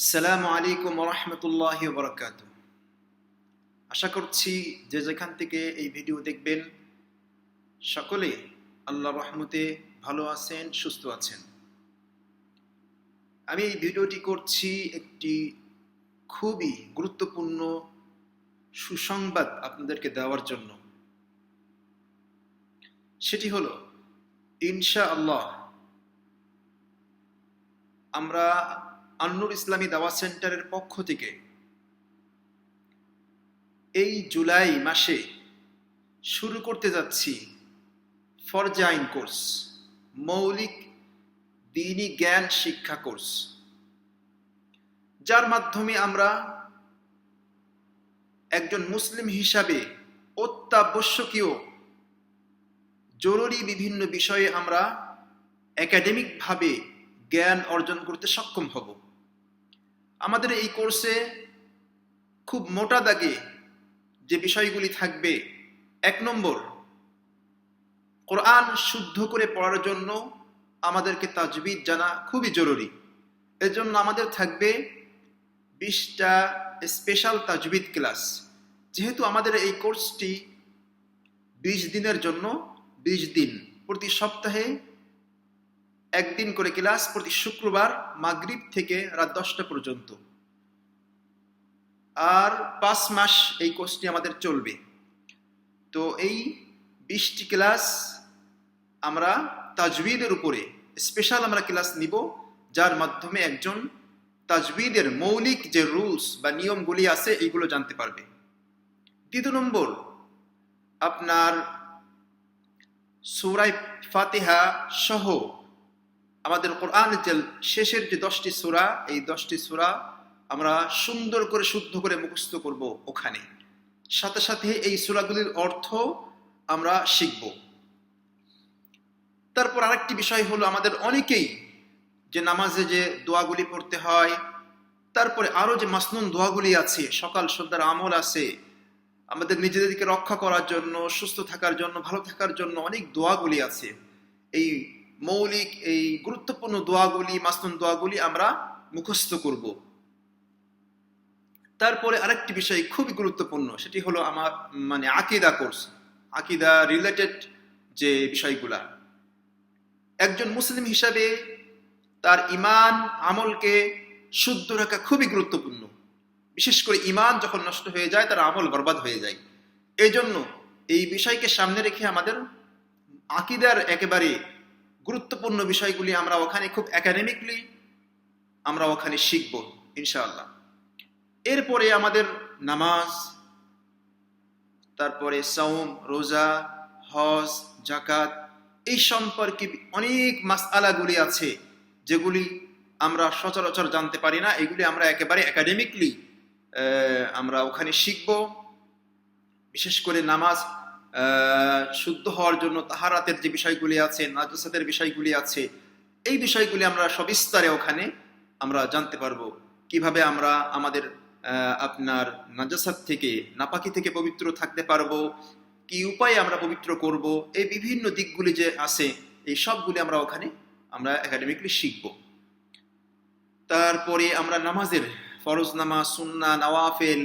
আসসালামু আলাইকুম রহমতুল্লাহ বরকাত আশা করছি যে যেখান থেকে এই ভিডিও দেখবেন, সকলে আল্লাহ রহমতে ভালো আছেন, সুস্থ আছেন। আমি এই ভিডিওটি করছি একটি খুবই গুরুত্বপূর্ণ সুসংবাদ আপনাদেরকে দেওয়ার জন্য। সেটি হলো ইনশা আল্লাহ আমরা আন্নুর ইসলামী দাওয়া সেন্টারের পক্ষ থেকে এই জুলাই মাসে শুরু করতে যাচ্ছি ফরজাইন কোর্স, মৌলিক দিনী জ্ঞান শিক্ষা কোর্স, যার মাধ্যমে আমরা একজন মুসলিম হিসাবে অত্যাবশ্যকীয় জরুরি বিভিন্ন বিষয়ে আমরা একাডেমিকভাবে জ্ঞান অর্জন করতে সক্ষম হব। আমাদের এই কোর্সে খুব মোটা দাগে যে বিষয়গুলি থাকবে, এক নম্বর, কোরআন শুদ্ধ করে পড়ার জন্য আমাদেরকে তাজবিদ জানা খুবই জরুরি। এজন্য আমাদের থাকবে বিশটা স্পেশাল তাজবিদ ক্লাস যেহেতু আমাদের এই কোর্সটি বিশ দিনের জন্য, বিশ দিন প্রতি সপ্তাহে একদিন করে ক্লাস প্রতি শুক্রবার মাগরিব থেকে রাত দশটা পর্যন্ত। আর পাঁচ মাস এই কোর্সটি আমাদের চলবে। তো এই বিশটি ক্লাস আমরা তাজবিদের উপরে স্পেশাল আমরা ক্লাস নিব, যার মাধ্যমে একজন তাজবিদের মৌলিক যে রুলস বা নিয়মগুলি আছে, এইগুলো জানতে পারবে। দ্বিতীয় নম্বর, আপনার সুরাই ফাতিহা সহ আমাদের কোরআন যে শেষের যে দশটি সুরা, এই দশটি সুরা আমরা সুন্দর করে, শুদ্ধ করে মুখস্থ করব ওখানে। সাথে সাথে এই সুরাগুলির অর্থ আমরা শিখব। তারপর আরেকটি বিষয় হলো আমাদের অনেকেই যে নামাজে যে দোয়াগুলি পড়তে হয়, তারপরে আরও যে মাসনুন দোয়াগুলি আছে, সকাল সন্ধ্যার আমল আছে, আমাদের নিজেদেরকে রক্ষা করার জন্য, সুস্থ থাকার জন্য, ভালো থাকার জন্য অনেক দোয়াগুলি আছে। এই মৌলিক এই গুরুত্বপূর্ণ দোয়াগুলি, মাসনুন দোয়াগুলি আমরা মুখস্থ করব। তারপরে আরেকটি বিষয় খুবই গুরুত্বপূর্ণ, সেটি হলো আমার মানে আকিদা কোর্স, আকিদা রিলেটেড যে বিষয়গুলা। একজন মুসলিম হিসাবে তার ইমান, আমলকে শুদ্ধ রাখা খুবই গুরুত্বপূর্ণ। বিশেষ করে ইমান যখন নষ্ট হয়ে যায়, তার আমল বরবাদ হয়ে যায়। এই জন্য এই বিষয়কে সামনে রেখে আমাদের আকিদার একেবারে গুরুত্বপূর্ণ বিষয়গুলি আমরা ওখানে খুব একাডেমিকলি আমরা ওখানে শিখব, ইনশাআল্লাহ। এরপরে আমাদের নামাজ, তারপরে সৌম রোজা, হজ জাকাত এই সম্পর্কে অনেক মাসআলাগুলি আছে যেগুলি আমরা সচরাচর জানতে পারি না। এগুলি আমরা একেবারে একাডেমিকলি আমরা ওখানে শিখব। বিশেষ করে নামাজ শুদ্ধ হওয়ার জন্য তাহারাতের যে বিষয়গুলি আছে, নাজসাতের বিষয়গুলি আছে, এই বিষয়গুলি আমরা সবিস্তারে ওখানে আমরা জানতে পারব। কীভাবে আমরা আমাদের আপনার নাজাসাত থেকে, নাপাকি থেকে পবিত্র থাকতে পারব? কি উপায়ে আমরা পবিত্র করব? এই বিভিন্ন দিকগুলি যে আছে, এই সবগুলি আমরা ওখানে আমরা একাডেমিকলি শিখব। তারপরে আমরা নামাজের ফরজ নামাজ সুন্না নওয়াফেল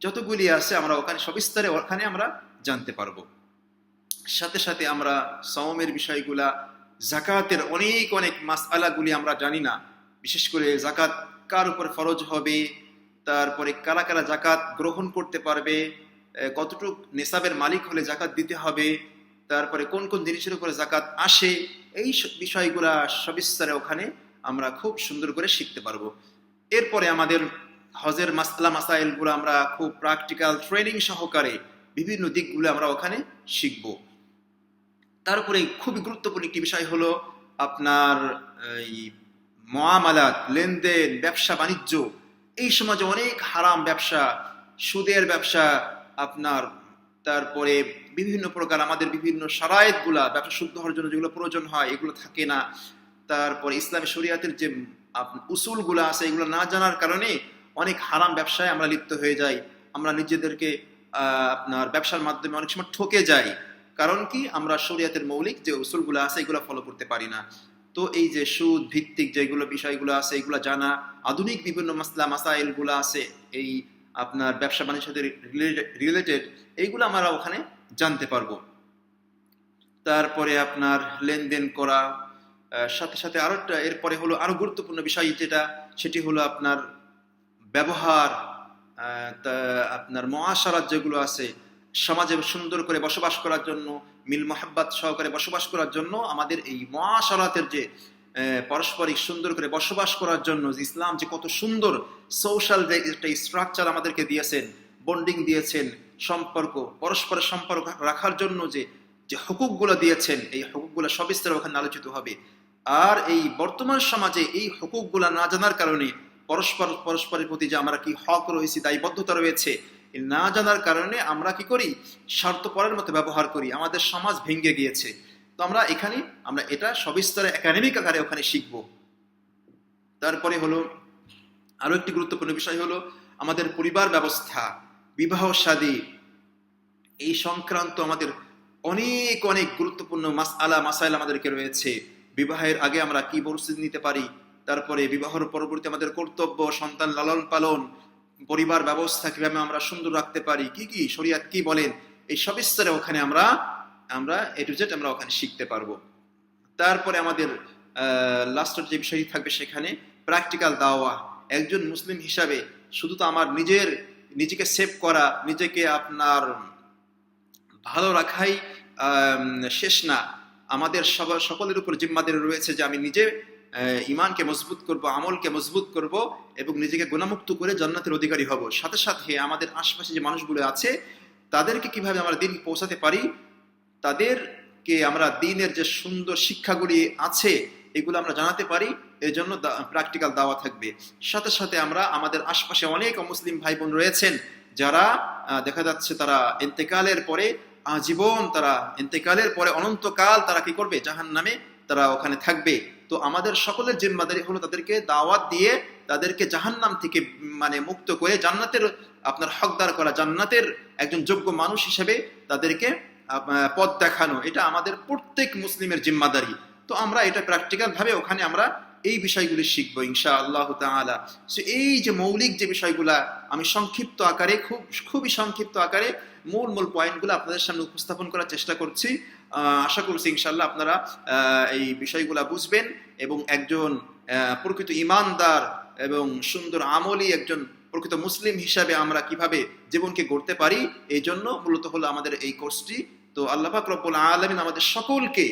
যতগুলি আছে আমরা ওখানে সবিস্তারে ওখানে আমরা জানতে পারব। সাথে সাথে আমরা সওমের বিষয়গুলা জাকাতের অনেক অনেক মাসআলাগুলি আমরা জানি না। বিশেষ করে জাকাত কার উপর ফরজ হবে, তারপরে কারা কারা জাকাত গ্রহণ করতে পারবে কতটুক নেশাবের মালিক হলে জাকাত দিতে হবে, তারপরে কোন কোন জিনিসের উপরে জাকাত আসে, এই বিষয়গুলা সবিস্তারে ওখানে আমরা খুব সুন্দর করে শিখতে পারব। এরপরে আমাদের হজের মাসলা, মাসাইলগুলো আমরা খুব প্র্যাকটিক্যাল ট্রেনিং সহকারে বিভিন্ন দিকগুলো আমরা ওখানে শিখব। তারপরে খুবই গুরুত্বপূর্ণ একটি বিষয় হলো আপনার এই মহামালাত, লেনদেন, ব্যবসা, বাণিজ্য। এই সমাজে অনেক হারাম ব্যবসা, সুদের ব্যবসা, আপনার তারপরে বিভিন্ন প্রকার আমাদের বিভিন্ন সারায়তগুলা ব্যবসা শুদ্ধ হওয়ার জন্য যেগুলো প্রয়োজন হয়, এগুলো থাকে না। তারপরে ইসলামী শরিয়াতের যে উসুলগুলো আছে, এগুলো না জানার কারণে অনেক হারাম ব্যবসায় আমরা লিপ্ত হয়ে যাই। আমরা নিজেদেরকে আপনার ব্যবসার মাধ্যমে অনেক সময় ঠকে যাই। কারণ কি? আমরা শরিয়াতের মৌলিক যে উসুলগুলো আছে, এগুলো ফলো করতে পারি না। তো এই যে সুদ ভিত্তিক যেগুলো বিষয়গুলো আছে, এগুলো জানা, আধুনিক বিভিন্ন মাসলা, মাসাইলগুলো আছে, এই আপনার ব্যবসা বাণিজ্যের সাথে রিলেটেড এইগুলো আমরা ওখানে জানতে পারব। তারপরে আপনার লেনদেন করা সাথে সাথে আরও এরপরে হলো আরও গুরুত্বপূর্ণ বিষয় যেটা, সেটি হলো আপনার ব্যবহার। আপনার মহাসারাত যেগুলো আছে, সমাজে সুন্দর করে বসবাস করার জন্য, মিল মোহাব্বাত সহকারে বসবাস করার জন্য, আমাদের এই মহাসারাতের যে পারস্পরিক সুন্দর করে বসবাস করার জন্য ইসলাম যে কত সুন্দর সোশ্যাল যে একটা স্ট্রাকচার আমাদেরকে দিয়েছেন বন্ডিং দিয়েছেন, সম্পর্ক পরস্পরের সম্পর্ক রাখার জন্য যে যে হুকুকগুলো দিয়েছেন, এই হুকুকগুলো সবিস্তারে ওখানে আলোচিত হবে। আর এই বর্তমান সমাজে এই হুকুকগুলো না জানার কারণে পরস্পর, পরস্পরের প্রতি যে আমরা কি হক রয়েছে, দায়বদ্ধতা রয়েছে না জানার কারণে আমরা কি করি? স্বার্থপরের মতো ব্যবহার করি। আমাদের সমাজ ভেঙে গিয়েছে। তো আমরা এখানে, আমরা এটা সবিস্তারে একাডেমিক আকারে ওখানে শিখব। তারপরে হলো, আরও একটি গুরুত্বপূর্ণ বিষয় হলো, আমাদের পরিবার ব্যবস্থা, বিবাহ শাদী এই সংক্রান্ত আমাদের অনেক অনেক গুরুত্বপূর্ণ মাস আলা মাসাইল আমাদেরকে রয়েছে। বিবাহের আগে আমরা কি পরিস্থিতি নিতে পারি? তারপরে বিবাহের পরবর্তী আমাদের কর্তব্য, সন্তান লালন পালন, পরিবার ব্যবস্থা কীভাবে আমরা সুন্দর রাখতে পারি, কি কি, শরিয়াত কি বলেন, এই সব সবিস্তারে ওখানে আমরা আমরা এ টু জেড আমরা ওখানে শিখতে পারব। তারপরে আমাদের লাস্টের যে বিষয়টি থাকবে সেখানে প্র্যাকটিক্যাল দাওয়া। একজন মুসলিম হিসাবে শুধু তো আমার নিজের, নিজেকে সেভ করা, নিজেকে আপনার ভালো রাখাই শেষ না। আমাদের সকলের উপর জিম্মাদের রয়েছে যে আমি নিজে ইমানকে মজবুত করব, আমলকে মজবুত করব এবং নিজেকে গুণামুক্ত করে জান্নাতের অধিকারী হব। সাথে সাথে আমাদের আশপাশে যে মানুষগুলো আছে, তাদেরকে কীভাবে আমরা দিন পৌঁছাতে পারি? তাদেরকে আমরা দিনের যে সুন্দর শিক্ষাগুলি আছে, এগুলো আমরা জানাতে পারি। এই জন্য প্র্যাকটিক্যাল দাওয়া থাকবে। সাথে সাথে আমরা আমাদের আশপাশে অনেক মুসলিম ভাই বোন রয়েছেন, যারা দেখা যাচ্ছে তারা ইন্তেকালের পরে আজীবন তারা, ইন্তেকালের পরে অনন্তকাল তারা কি করবে? জাহান নামে তারা ওখানে থাকবে। তো আমাদের সকলের জিম্মাদারি হলো তাদেরকে দাওয়াত দিয়ে তাদেরকে জাহান্নাম থেকে মানে মুক্ত করে জান্নাতের আপনার হকদার করা জান্নাতের একজন যোগ্য মানুষ হিসেবে তাদেরকে পথ দেখানো। এটা আমাদের প্রত্যেক মুসলিমের জিম্মাদারি। তো আমরা এটা প্র্যাকটিক্যাল ভাবে ওখানে আমরা এই বিষয়গুলি শিখব ইনশা আল্লাহ তাআলা। So, এই যে মৌলিক যে বিষয়গুলা আমি সংক্ষিপ্ত আকারে খুব খুবই সংক্ষিপ্ত আকারে মূল মূল পয়েন্টগুলো আপনাদের সামনে উপস্থাপন করার চেষ্টা করছি। আশা করছি ইনশাল্লাহ আপনারা এই বিষয়গুলো বুঝবেন এবং একজন প্রকৃত ইমানদার এবং সুন্দর আমলি একজন প্রকৃত মুসলিম হিসাবে আমরা কীভাবে জীবনকে গড়তে পারি, এই জন্য মূলত হলো আমাদের এই কোর্সটি তো আল্লাহ রব্বুল আলামিন আমাদের সকলকে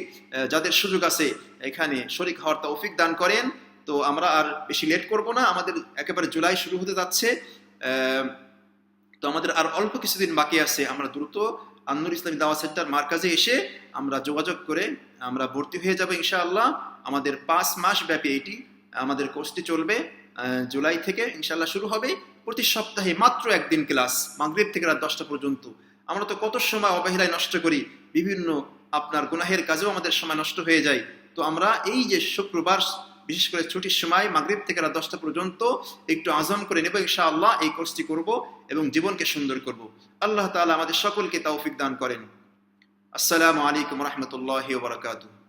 যাদের সুযোগ আছে এখানে শরিক হওয়ার তৌফিক দান করেন। তো আমরা আর বেশি লেট করব না, আমাদের একেবারে জুলাই শুরু হতে যাচ্ছে। তো আমাদের আর অল্প কিছুদিন বাকি আছে, আমরা দ্রুত আন্নুর ইসলামী দাওয়া সেন্টার মার্কাজে এসে আমরা যোগাযোগ করে আমরা ভর্তি হয়ে যাব ইনশাআল্লাহ। আমাদের পাঁচ মাস ব্যাপী এটি আমাদের কোর্সটি চলবে জুলাই থেকে ইনশাআল্লাহ শুরু হবে। প্রতি সপ্তাহে মাত্র একদিন ক্লাস, মাগরিব থেকে রাত দশটা পর্যন্ত। আমরা তো কত সময় অবহেলায় নষ্ট করি, বিভিন্ন আপনার গুনাহের কাজেও আমাদের সময় নষ্ট হয়ে যায়। তো আমরা এই যে শুক্রবার বিশেষ করে ছুটির সময় মাগরীব থেকে রাত দশটা পর্যন্ত একটু আজম করে নেব, ইনশাআল্লাহ এই কোর্সটি করব এবং জীবনকে সুন্দর করব। আল্লাহ তালা আমাদের সকলকে তৌফিক দান করেন। আসসালামু আলাইকুম রহমতুল্লাহ বারাকাতুহ।